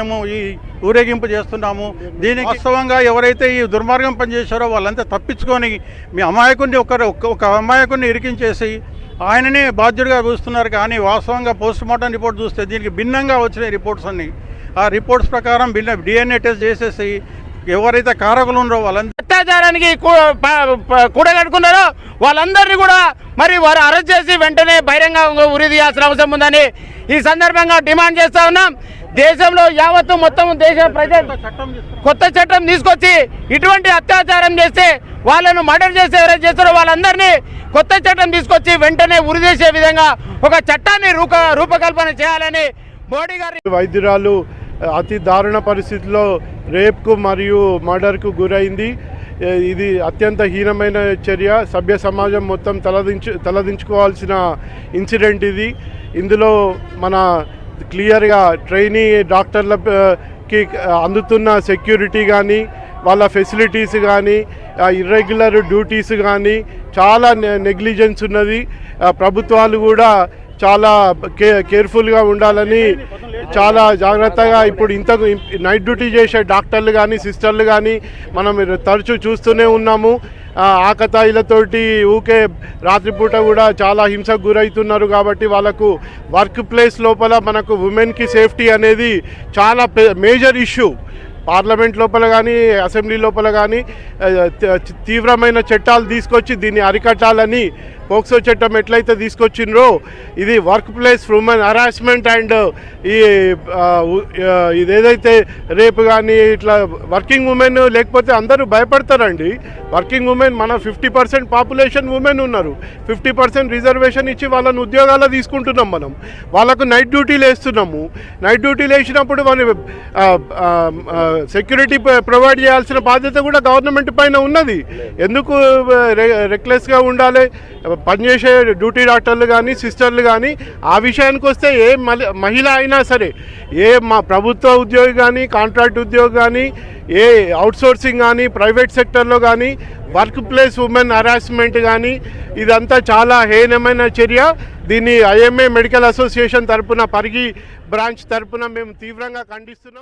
మేము ఈ ఊరేగింపు చేస్తున్నాము. దీనికి వాస్తవంగా ఎవరైతే ఈ దుర్మార్గం పనిచేశారో వాళ్ళంతా తప్పించుకొని మీ అమాయకుడిని ఒకరు ఒక- ఒక అమాయకుడిని ఇరికించేసి ఆయననే బాధ్యుడిగా చూస్తున్నారు. కానీ వాస్తవంగా పోస్ట్ మార్టం రిపోర్ట్ చూస్తే దీనికి భిన్నంగా వచ్చినాయి రిపోర్ట్స్ అన్ని. ఆ రిపోర్ట్స్ ప్రకారం భిన్న డిఎన్ఏ టెస్ట్ చేసేసి ఎవరైతే కారకులు ఉన్నారో వాళ్ళంతా అత్యాచారానికి కూడగట్టుకున్నారో వాళ్ళందరినీ కూడా మరి వారు అరెస్ట్ చేసి వెంటనే బహిరంగ ఉరి తీయాల్సిన అవసరం ఉందని ఈ సందర్భంగా డిమాండ్ చేస్తా ఉన్నాం. దేశంలో యావత్తు మొత్తం దేశ ప్రజలు కొత్త చట్టం తీసుకొచ్చి ఇటువంటి అత్యాచారం చేస్తే వాళ్ళను మర్డర్ చేస్తే ఎవరైతే చేస్తారో. వాళ్ళందరినీ కొత్త చట్టం తీసుకొచ్చి వెంటనే ఉరిదేసే విధంగా ఒక చట్టాన్ని రూప రూపకల్పన చేయాలని మోడీ గారి వైద్యురాలు అతి దారుణ పరిస్థితిలో రేప్కు మరియు మర్డర్కు గురైంది. ఇది అత్యంత హీనమైన చర్య. సభ్య సమాజం మొత్తం తలదించు తలదించుకోవాల్సిన ఇన్సిడెంట్ ఇది. ఇందులో మన క్లియర్గా ట్రైనీ డాక్టర్లకి అందుతున్న సెక్యూరిటీ కానీ వాళ్ళ ఫెసిలిటీస్ కానీ ఇర్రెగ్యులర్ డ్యూటీస్ కానీ చాలా నెగ్లిజెన్స్ ఉన్నది. ప్రభుత్వాలు కూడా చాలా కే కేర్ఫుల్గా ఉండాలని చాలా జాగ్రత్తగా ఇప్పుడు ఇంత నైట్ డ్యూటీ చేసే డాక్టర్లు కానీ సిస్టర్లు కానీ మనం తరచూ చూస్తూనే ఉన్నాము. ఆకతాయిలతోటి ఊకే రాత్రిపూట కూడా చాలా హింసకు గురవుతున్నారు కాబట్టి వాళ్ళకు వర్క్ ప్లేస్ లోపల మనకు ఉమెన్కి సేఫ్టీ అనేది చాలా మేజర్ ఇష్యూ. పార్లమెంట్ లోపల కానీ అసెంబ్లీ లోపల కానీ తీవ్రమైన చట్టాలు తీసుకొచ్చి దీన్ని అరికట్టాలని పోక్సో చట్టం ఎట్లయితే తీసుకొచ్చిండ్రో ఇది work place women harassment and ఈ ఇదేదైతే రేపు కానీ ఇట్లా వర్కింగ్ ఉమెన్ లేకపోతే అందరూ భయపడతారండి. వర్కింగ్ ఉమెన్ మన ఫిఫ్టీ పర్సెంట్ పాపులేషన్ ఉమెన్ ఉన్నారు. ఫిఫ్టీ పర్సెంట్ రిజర్వేషన్ ఇచ్చి వాళ్ళని ఉద్యోగాలు తీసుకుంటున్నాం మనం. వాళ్ళకు నైట్ డ్యూటీలు వేస్తున్నాము నైట్ డ్యూటీలు వేసినప్పుడు మన సెక్యూరిటీ ప్రొవైడ్ చేయాల్సిన బాధ్యత కూడా గవర్నమెంట్ పైన ఉన్నది. ఎందుకు రెక్లెస్గా ఉండాలి? పనిచేసే డ్యూటీ డాక్టర్లు కానీ సిస్టర్లు కానీ ఆ విషయానికి వస్తే ఏ మహిళ అయినా సరే ఏ మా ప్రభుత్వ ఉద్యోగి కానీ కాంట్రాక్ట్ ఉద్యోగి కానీ ఏ అవుట్సోర్సింగ్ కానీ ప్రైవేట్ సెక్టర్లో కానీ వర్క్ ప్లేస్ ఉమెన్ హరాస్మెంట్ కానీ ఇదంతా చాలా హేనమైన చర్య. దీన్ని ఐఎంఏ మెడికల్ అసోసియేషన్ తరపున పరిగి బ్రాంచ్ తరపున మేము తీవ్రంగా ఖండిస్తున్నాం.